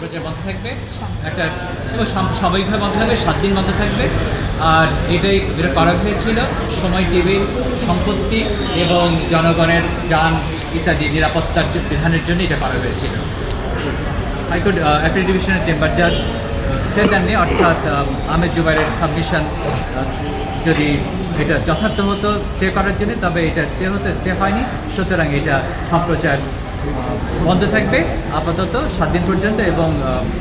প্রচার বন্ধ থাকবে। একটা এবং সাময়িকভাবে বন্ধ থাকবে সাত দিন বন্ধ থাকবে। আর এটাই এটা করা হয়েছিল। সময় টিভির সম্পত্তি এবং জনগণের যান ইত্যাদি নিরাপত্তার বিধানের জন্য এটা করা হয়েছিল। হাইকোর্ট অ্যাপিল ডিভিশনের চেম্বার জাজ স্টে দেননি অর্থাৎ আহ, আহমেদ জুবাইরের সাবমিশন যদি এটা যথার্থ হতো স্টে করার জন্য তবে এটা স্টে হতো স্টে হয়নি। সুতরাং এটা সম্প্রচার বন্ধ থাকবে আপাতত সাত দিন পর্যন্ত এবং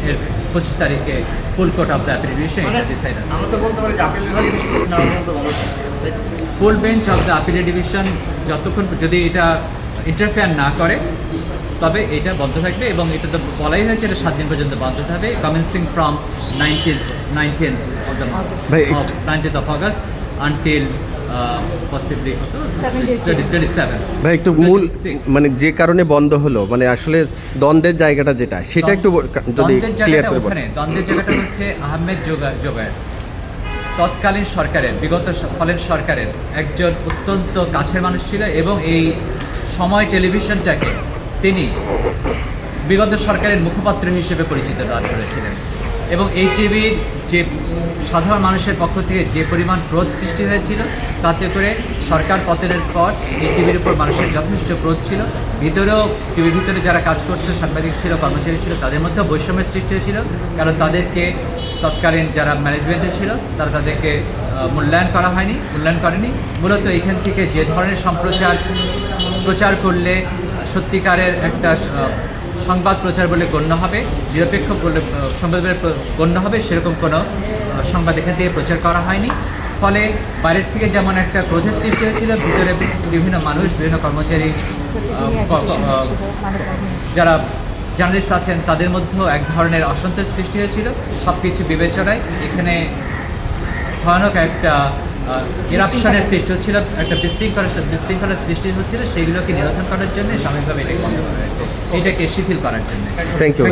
এর পঁচিশ তারিখে ফুল কোর্ট অফ দ্য এটা ডিসাইড আমরা তো বলতে পারি appeal? Full bench of the appeal division যতক্ষণ যদি এটা ইন্টারফেয়ার না করে তবে এটা বন্ধ থাকবে এবং এটা তো বলাই হয়েছে এটা সাত দিন পর্যন্ত বন্ধ থাকবে commencing from nineteen nineteen of the ভাই, nineteenth of August until twenty seven ভাই একটু মূল মানে যে কারণে বন্ধ হলো মানে আসলে দ্বন্দ্বের জায়গাটা যেটা সেটা একটু যদি দ্বন্দ্বের ক্লিয়ার করে বলেন। দ্বন্দ্বের জায়গাটা হচ্ছে আহমেদ যোগা জোগায়ের তৎকালীন সরকারের বিগত ফলের সরকারের একজন অত্যন্ত কাছের মানুষ ছিল এবং এই সময় টেলিভিশনটাকে তিনি বিগত সরকারের মুখপাত্র হিসেবে পরিচিত লাভ করেছিলেন। এবং এই টিভির যে সাধারণ মানুষের পক্ষ থেকে যে পরিমাণ ক্রোধ সৃষ্টি হয়েছিল, তাতে করে সরকার পতনের পর এই টিভির উপর মানুষের যথেষ্ট ক্রোধ ছিল। ভিতরেও টিভির ভিতরে যারা কাজ করছে সাংবাদিক ছিল, কর্মচারী ছিল, তাদের মধ্যেও বৈষম্যের সৃষ্টি হয়েছিল। কারণ তাদেরকে তৎকালীন যারা ম্যানেজমেন্টে ছিল, তারা তাদেরকে মূল্যায়ন করা হয়নি, মূল্যায়ন করেনি। মূলত এখান থেকে যে ধরনের সম্প্রচার, প্রচার করলে সত্যিকারের একটা সংবাদ প্রচার বলে গণ্য হবে, নিরপেক্ষ বলে সংবাদ বলে গণ্য হবে, সেরকম কোনো সংবাদ এখান থেকে প্রচার করা হয়নি। ফলে বাইরের থেকে যেমন একটা ক্রোধের সৃষ্টি হয়েছিল, ভিতরে বিভিন্ন মানুষ, বিভিন্ন কর্মচারী যারা জার্নালিস্ট আছেন, তাদের মধ্যেও এক ধরনের অসন্তোষ সৃষ্টি হয়েছিল। সব কিছু বিবেচনায় এখানে ভয়ানক একটা ইরাপশনের সৃষ্টি হচ্ছিল একটা বিশৃঙ্খলা বিশৃঙ্খলার সৃষ্টি হচ্ছিল সেগুলোকে নিরোধন করার জন্য সাময়িকভাবে এটাকে বন্ধ করা হয়েছে। এটাকে শিথিল করার জন্য। Thank you